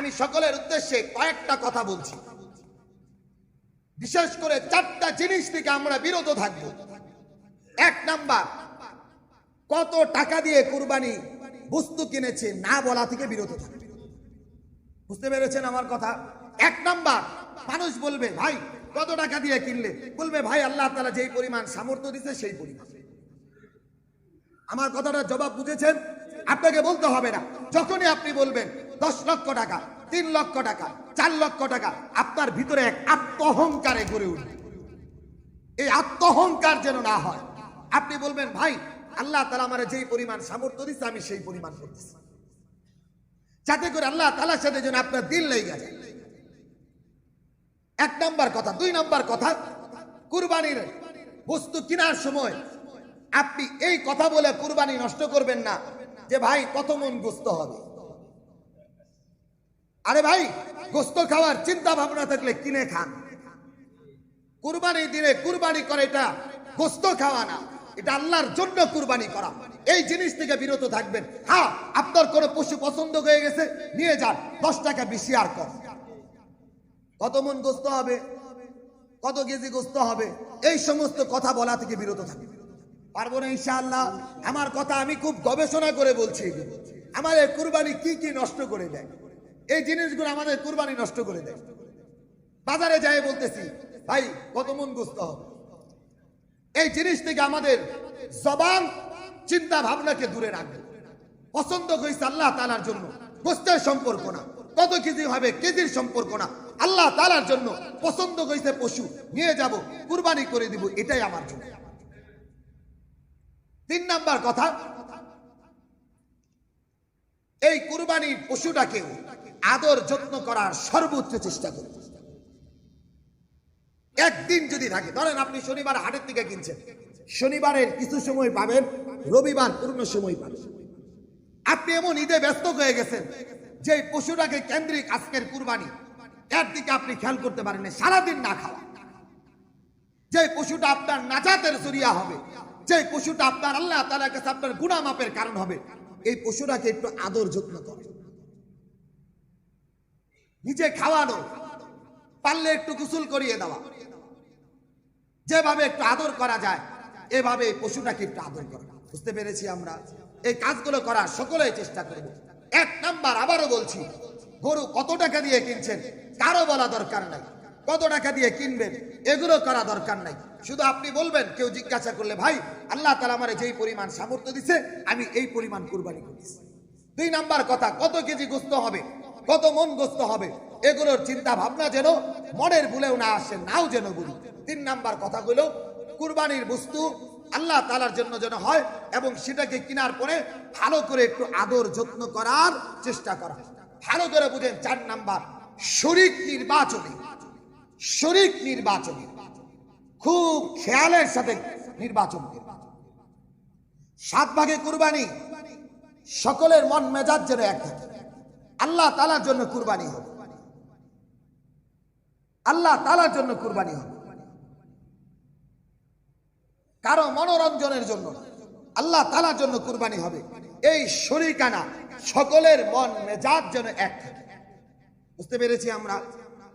আমি সকলের উদ্দেশ্যে কয়েকটা কথা বলছি। বিশেষ করে চারটা জিনিস থেকে আমরা বিরত থাকব। এক নাম্বার, কত টাকা দিয়ে কুরবানি বস্তু কিনেছে না বলা থেকে বিরত থাকবে। বুঝতে পেরেছেন আমার কথা? এক নাম্বার, মানুষ বলবে, ভাই, কত টাকা দিয়ে কিনলে? বলবে, ভাই, আল্লাহ তালা যেই পরিমাণ সামর্থ্য দিছে সেই পরিমাণ। আমার কথাটা জবাব বুঝেছেন? আপনাকে বলতে হবে না। যখনই আপনি বলবেন দশ লক্ষ টাকা, তিন লক্ষ টাকা, চার লক্ষ টাকা, আপনার ভিতরে এক আত্মহংকারে গড়ে উঠবে। এই আত্মহংকার যেন না হয়। আপনি বলবেন, ভাই, আল্লাহ তালা আমার যেই পরিমাণ সামর্থ্য দিচ্ছে আমি সেই পরিমাণ করতেছি। যাতে করে আল্লাহ তালার সাথে যেন আপনার দিল লেগে যায়। এক নাম্বার কথা, দুই নাম্বার কথা, কুরবানির বস্তু কেনার সময় আপনি এই কথা বলে কুরবানি নষ্ট করবেন না যে, ভাই, কত মন গোস্ত হবে? আরে ভাই, গোস্ত খাওয়ার চিন্তা ভাবনা থাকলে কিনে খান। কুরবানি দিনে কুরবানি করে এটা গোস্ত খাওয়া না। এটা আল্লাহর জন্য কুরবানি করা। এই জিনিস থেকে বিরত থাকবেন। হ্যাঁ আপনার কোনো পশু পছন্দ হয়ে গেছে, নিয়ে যান। দশ টাকা বেশি আর কম। কত মন গোস্ত হবে? কত কেজি গোস্ত হবে? এই সমস্ত কথা বলা থেকে বিরত থাকবে পারব না ইনশাআল্লাহ। আমার কথা আমি খুব গবেষণা করে বলছি। আমার এই কুরবানি কি কি নষ্ট করে দেয়? এই জিনিসগুলো আমাদের কুরবানি নষ্ট করে দেয়। বাজারে যাই বলতেছি, ভাই, কত মন গোস্ত হবে? এই জিনিস থেকে আমাদের জবান চিন্তা ভাবনাকে দূরে রাখবে। পছন্দ হয়েছে আল্লাহ তালার জন্য গোস্তের সম্পর্ক না। কত কেজি হবে, কেজির সম্পর্ক না। আল্লাহ তালার জন্য পছন্দ হয়েছে পশু, নিয়ে যাব, কুরবানি করে দিব, এটাই আমার জন্য। তিন নাম্বার কথা এই কুরবানির পশুটাকেও আদর যত্ন করার সর্বোচ্চ চেষ্টা করবে একদিন যদি থাকে, ধরেন আপনি শনিবার হাটের থেকে কিনছেন, শনিবারের কিছু সময় পাবেন, রবিবার পূর্ণ সময় পাবেন। আপনি এমন ঈদে ব্যস্ত হয়ে গেছেন, যে পশুটাকে কেন্দ্রিক আজকের কুরবানি, এর দিকে আপনি খেয়াল করতে পারেন সারাদিন না খাওয়া। যে পশুটা আপনার নাজাতের জরিয়া হবে, যে পশুটা আপনার আল্লাহ তালার কাছে আপনার গুণা মাপের কারণ হবে এই পশুটাকে একটু আদর যত্ন করে। নিজে খাওয়ানো, পারলে একটু গোসল করিয়ে দেওয়া। যেভাবে একটু আদর করা যায়, এভাবে এই পশুটাকে একটু আদর করা। বুঝতে পেরেছি আমরা? এই কাজগুলো করার সকলেই চেষ্টা করব। এক নাম্বার আবারও বলছি, গরু কত টাকা দিয়ে কিনছেন? কারও বলা দরকার নাই। কত টাকা দিয়ে কিনবেন? এগুলো করা দরকার নাই। শুধু আপনি বলবেন, কেউ জিজ্ঞাসা করলে, ভাই, আল্লাহ তালা আমার যেই পরিমাণ সামর্থ্য দিছে, আমি এই পরিমাণ কুরবানি করেছি। দুই নাম্বার কথা, কত কেজি গোস্ত হবে? কত মন গোস্ত হবে? এগুলোর চিন্তা ভাবনা যেন মনের ভুলেও না আসে, নাও যেন বলি তিন নাম্বার কথাগুলো কুরবানির বস্তু আল্লাহ তালার জন্য যেন হয় এবং সেটাকে কেনার পরে ভালো করে একটু আদর, যত্ন করার চেষ্টা করা। ভালো করে বুঝেন, চার নাম্বার শরিক নির্বাচনে শরিক নির্বাচনে। খুব খেয়ালের সাথে নির্বাচন সাত ভাগে কুরবানি, সকলের মন মেজাজ যেন এক থাকে। আল্লাহ তালার জন্য কুরবানি হবে। আল্লাহ তালার জন্য কুরবানি হবে। কারও মনোরঞ্জনের জন্য আল্লাহ তালার জন্য কুরবানি হবে। এই শরিকানা, সকলের মন মেজাজ যেন এক থাকে। বুঝতে পেরেছি আমরা?